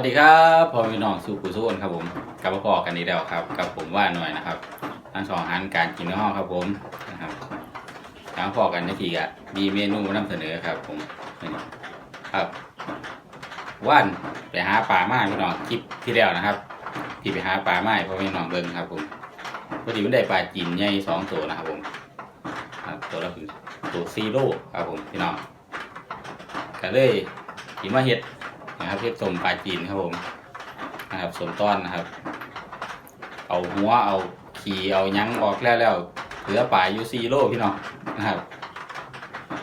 วัสดีครับพ่อพี่น้องสู่ผู้สู้คนครับผมกลับมาพอกันอีกแล้วครับ กับผมว่าหน่อยนะครับทางสองหารการกินในห้องครับผมนะครับทางพอกันในทีอะมีเมนูนำเสนอครับ ผมครับว่านไปหาปลามาพี่น้องคลิปที่แล้วนะครับ ที่ไปหาปลาไม้พ่อพี่น้องเบิ่งครับ ผมพอดีมันได้ปลาจีนใหญ่สองตัวนะครับ ผมครับตัวละคือตัวซีโร่ครับ ผมพี่น้องก็เลยกินมาเห็ด นะครับเฮ็ดสมปลาจีนครับผมนะครับสมต้อนนะครับ เอาหัวเอาขี่เอายั้งออกแล้วแล้วเหลือปลาอยู่ซีโร่พี่น้องนะครับ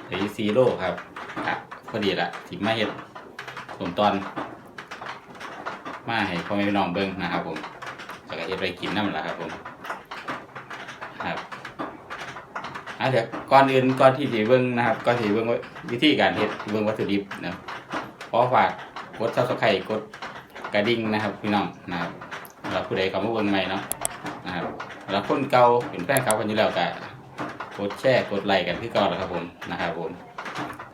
เหลืออยู่ซีโร่ครับครับพอดีละถิมาเฮ็ดสมต้อน มาให้พ่อแม่พี่น้องเบิ่งนะครับ ผมแล้วก็เฮ็ดไปกินน้ำละครับผมครับอะเดี๋ยวก่อนอื่นก่อนที่จะเบิ่งนะครับก่อนที่เบิ่งวิธีการเฮ็ดเบิ่งวัตถุดิบนะครับขอฝาก กดซับสไครต์กดกระดิ่งนะครับพี่น้องนะครับสำหรับผู้ใดเข้ามาเบิ่งใหม่เนาะนะครับแล้วคนเก่าเป็นแฟนเก่ากันอยู่แล้วก็กดแชร์กดไลค์กันที่ก่าแล้วครับผมนะครับผม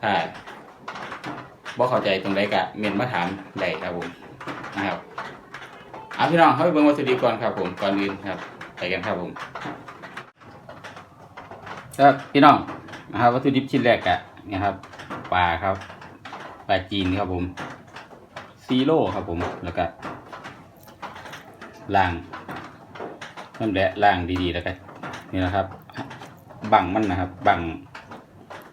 ถ้าบ่เข้าใจตรงใดก็เมนมาถามได้ครับผมนะครับเอาพี่น้องเข้าไปเบิ่งวัตถุดิบก่อนครับผมก่อนอื่นครับไปกันครับผมครับพี่น้องนะครับวัตถุดิบชิ้นแรกอะนี่ครับปลาครับปลาจีนครับผม ซีโร่ครับผม แล้วก็ล่างนั่นแหละล่างดีๆแล้วก็นี่นะครับ บังมันนะครับ บัง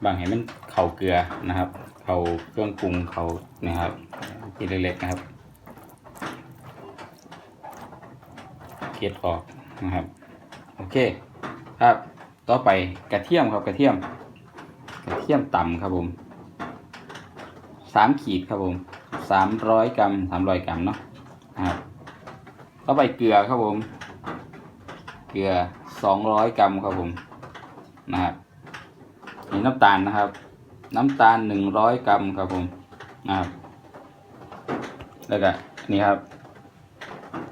บังให้มันเข่าเกลือนะครับ เข่าเครื่องปรุงเข่านะครับทีเล็กๆนะครับเกล็ดออกนะครับ โอเคครับต่อไปกระเทียมครับกระเทียม กระเทียมต่ำครับผมสามขีดครับผม สามร้อยกรัมสามร้อยกรัมเนาะครับต่อไปเกลือครับผม เกลือสองร้อยกรัมครับผมนะครับนี่น้ำตาลนะครับ น้ำตาลหนึ่งร้อยกรัมครับผมนะครับแล้วก็นี่ครับ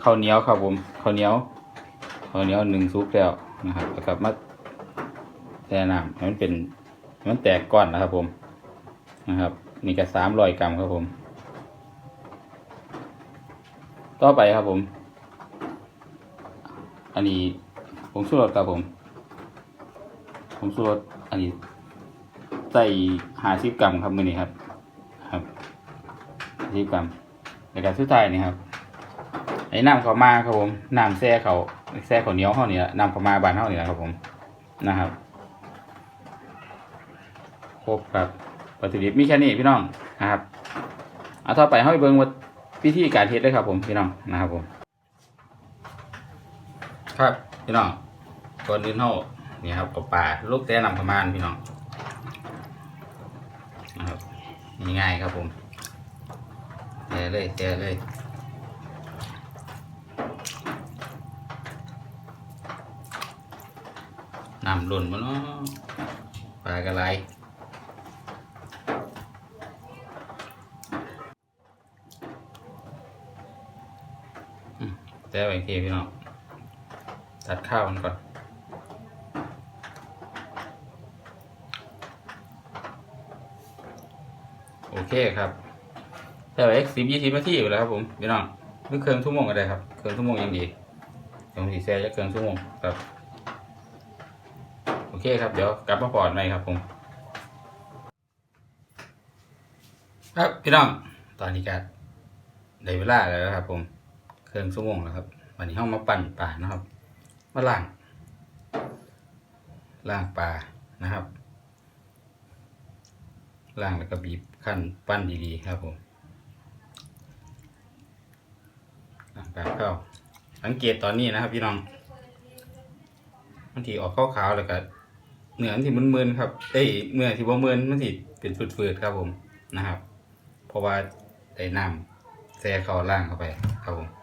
ข้าวเหนียวครับผมข้าวเหนียวข้าวเหนียวหนึ่งซุปแล้วนะครับแล้วก็มาแช่น้ำให้มันเป็นมันแตกก้อนนะครับผมนะครับนี่ก็สามร้อยกรัมครับผม ต่อไปครับผม อันนี้ผงชูรสครับผมผงชูรสอันนี้ใส่หาสิบกรัมครับมือนี้ครับครับสิบกรัมแล้วก็สุดท้ายนี่ครับไอ้น้ำข้าวมาครับผมน้ำแซ่เขาแซ่ข้าวเหนียวเขาเนี่ยน้ำข้าวมาบานเขาเนี่ยครับผมนะครับครบครับวัตถุดิบมีแค่นี้พี่น้องนะครับเอาต่อไปเขาไปเบิ่งว่า วิธีการเฮ็ดเลยครับ ผมพี่น้องนะครับผม ครับพี่น้องก่อนอื่นเฮานี่ครับกับปลาลูกแต่นำประมาณพี่น้องนะครับง่ายๆครับผมแช่เลยแช่เลยน้ำหล่นมาเนาะปลากระไร แต่ไว้ทีพี่น้องตัดข้าวมันก่อนโอเคครับแต่ไว้สิบยี่สิบนาทีอยู่แล้วครับผมพี่น้องหรือเครื่องชั่วโมงก็ได้ครับเครื่องชั่วโมงยังดีตรงสีแซ่จะเครื่องชั่วโมงครับโอเคครับเดี๋ยวกลับมาปอดใหม่ครับผม ครับพี่น้องตอนนี้ก็ได้เวลาแล้วครับผม เครื่องชั่วโมงแล้วครับวันนี้ห้องมาปั่นปลานะครับ มาล่างล่างปลานะครับล่างแล้วก็บีบขั้นปั้นดีๆครับผมล่างปลาเข้าสังเกตตอนนี้นะครับ พี่น้องมันที่ออกขาวๆแล้วก็เนื้อที่มึนๆครับเอ้ยเนื้อที่บ่มึนมันที่เป็นฝืดๆครับผมนะครับ เพราะว่าได้น้ำแซ่เข้าล่างเข้าไปครับผม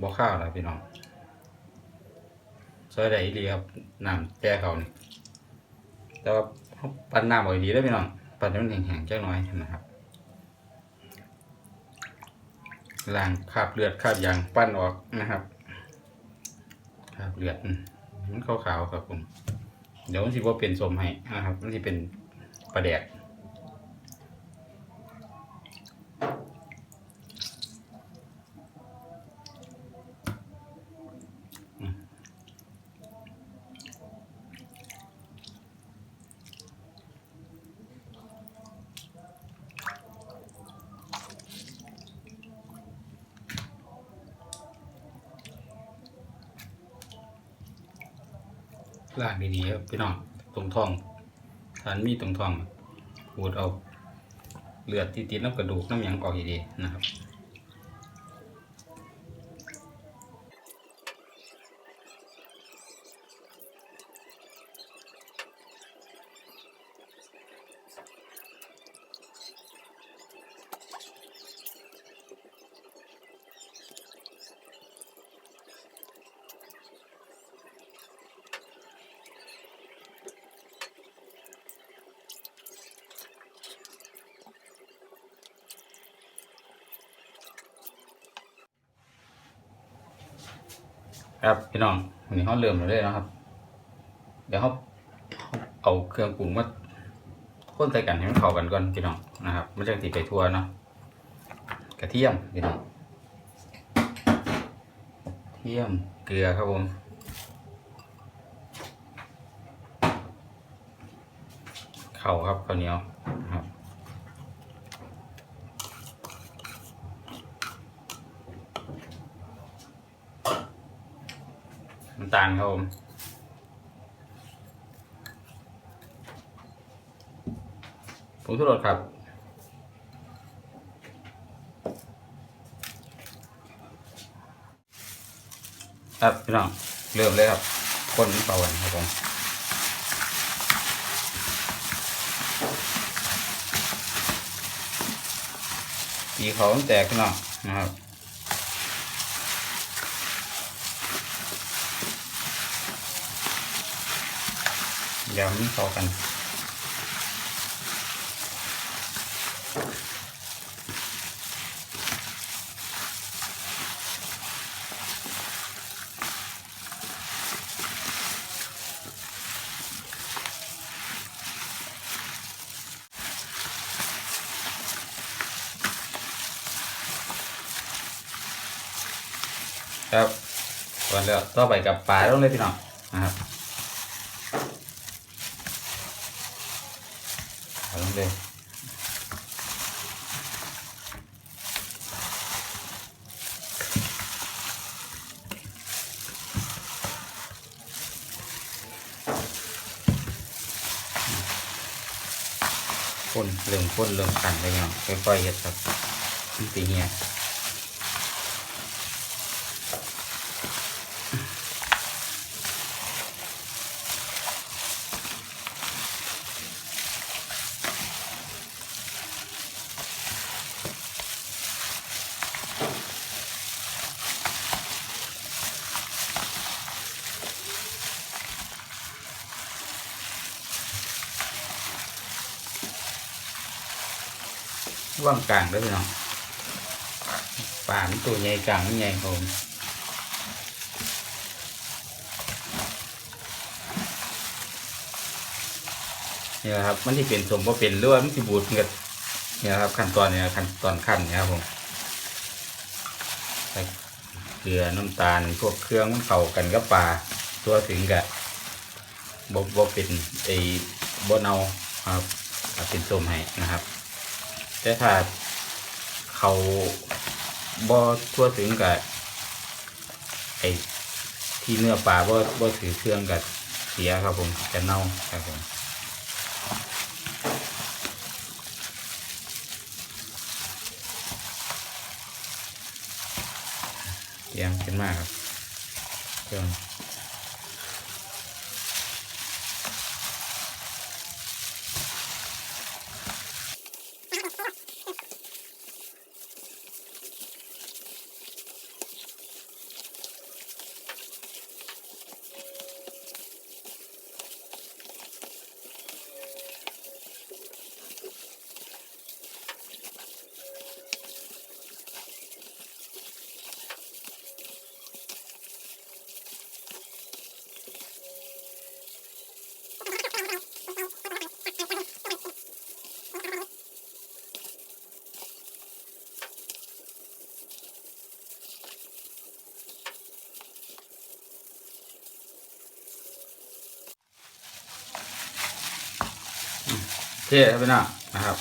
บ่ข้าวแล้วพี่น้องซอยได้อีหลีครับน้ำแก้เขานี่แต่ว่าปั้นน้ำออกดีแล้วพี่น้องปั้นให้มันแห้งๆจักหน่อยนะครับล้างคราบเลือดคราบยางปั้นออกนะครับคราบเลือดมันขาวๆครับผม เดี๋ยวมันสิบ่เป็นสมให้นะครับ มันสิเป็นปลาแดก ล่างดีๆครับพี่น้องตรงท้องทานมีตรงท้องขูดเอาเลือดที่ติดน้ำกระดูกน้ำหยังออกดีๆนะครับ ครับพี่น้องวันนี้เขาเริ่มแล้วเลยนะครับ เดี๋ยวเขาเอาเครื่องปรุงมาข้นใส่กันให้มันเข้ากันก่อนพี่น้องนะครับไม่ใช่ติดไปทั่วเนาะกระเทียมพี่น้องเทียมเกลือครับผมเข่าครับข้าวเหนียวครับ ตาลครับผมผงชูรสครับครับพี่น้องเริ่มเลยครับคนเป่ากันครับผมตีเขาต้องแตกพี่น้องนะครับ เดี๋ยวมันเข้ากัน ครับก่อนแล้วต่อไปกับปลาต้องเลยพี่น้องนะครับ เอาลงเลย พ่นเริ่มพ่นเริ่มกันเลยเนาะค่อยๆเห็ดครับตีเฮีย ว่างกลางด้วยพี่น้องปลานตัวใหญ่กลางมันใหญ่ผมนี่แหละครับมันที่เป็นสมว่าเป็นหรือว่ามันที่บูดเงิดเนี่ยครับ ขั้นตอนเนี่ยขั้นตอนขั้นเนี่ยครับผมใส่เกลือน้ำตาลพวกเครื่องมันเข้ากันกับปลาตัวถึงกับบบบ่เป็นไอ้บ่เนาครับเอาเป็นส้มให้นะครับ แต่ถ้าเขาบ่ทั่วถึงกับไอที่เนื้อปลาบ่บ่ถือเครื่องกับเสียครับผมจะเน่าครับผมเตรียมขึ้นมากครับเครื่อง เท่ครับพี่น้องนะครับ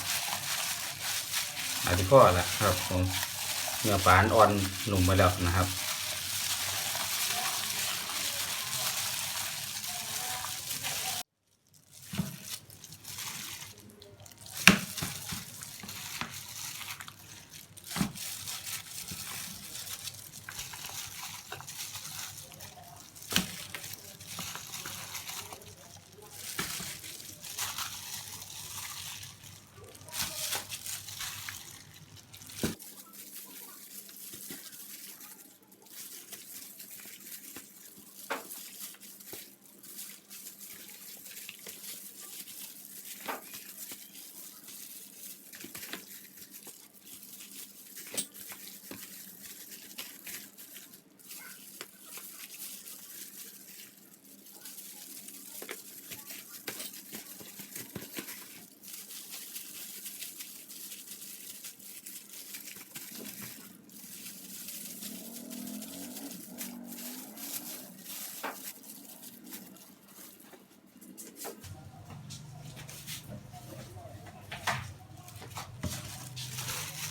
อาจจะพ่อแหละครับผมเนื้อปลาอ่อนหนุ่มไปแล้วนะครับ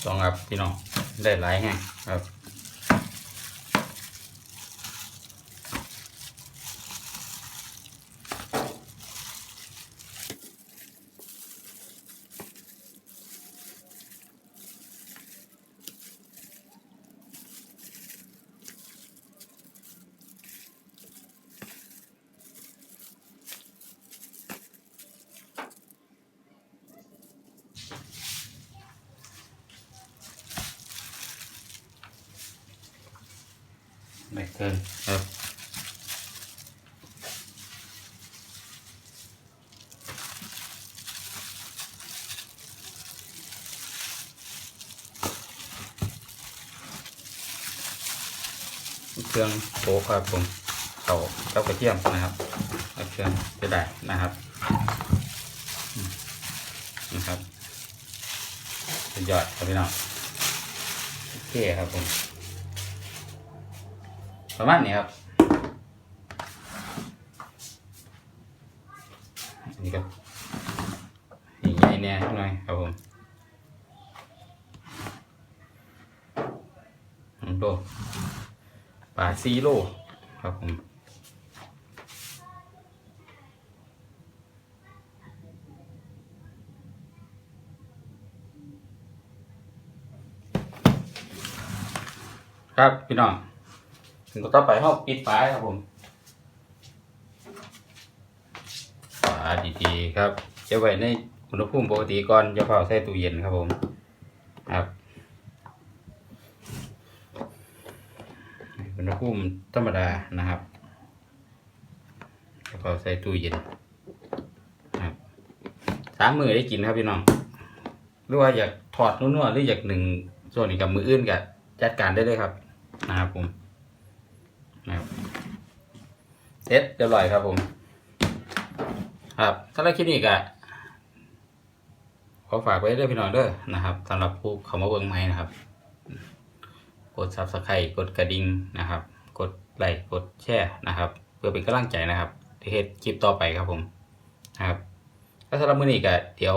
สองครับพี่น้องได้หลายแห้งครับ ม่เกินครับเครื่องโป๊ครับผมเขาเต้ากระเทียมนะครับเครื่องจะได้นะครับนะครับสุดยอดครับพี่น้องโอเคครับผม ประมาณนี้ครับนี่ก็ใหญ่แน่หน่อยครับผมหนึ่งโลปลาซีโลครับผมครับพี่น้อง ถึงต่อไปห้องปิดฝาครับผมฝาดีๆครับ จะไว้ในอุณหภูมิปกติก่อนจะเผาใส่ตู้เย็นครับผมครับอุณหภูมิธรรมดานะครับจะเผาใส่ตู้เย็นครับสามมือได้กินครับพี่น้องหรือว่าอยากถอดนุ่นๆหรืออยากหนึ่งส่วนนี้กับมืออื่นกับจัดการได้เลยครับนะครับผม นะครับเสร็จเรียบร้อยครับผม ครับสำหรับคลิปนี้ก็ขอฝากไว้ด้วยพี่น้องเด้อนะครับสำหรับผู้เข้ามาเบิ่งใหม่นะครับ กด subscribe กดกระดิ่งนะครับ กดไลค์กดแชร์นะครับ เพื่อเป็นกำลังใจนะครับที่เฮ็ดคลิปต่อไปครับผมนะครับก็สำหรับมื้อนี้ก็เดี๋ยว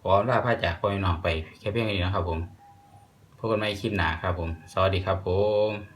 ขอลาพาจากพ่อแม่น้องไปแค่เพียงแค่นี้นะครับผมพบกันใหม่คลิปหน้าครับผม สวัสดีครับผม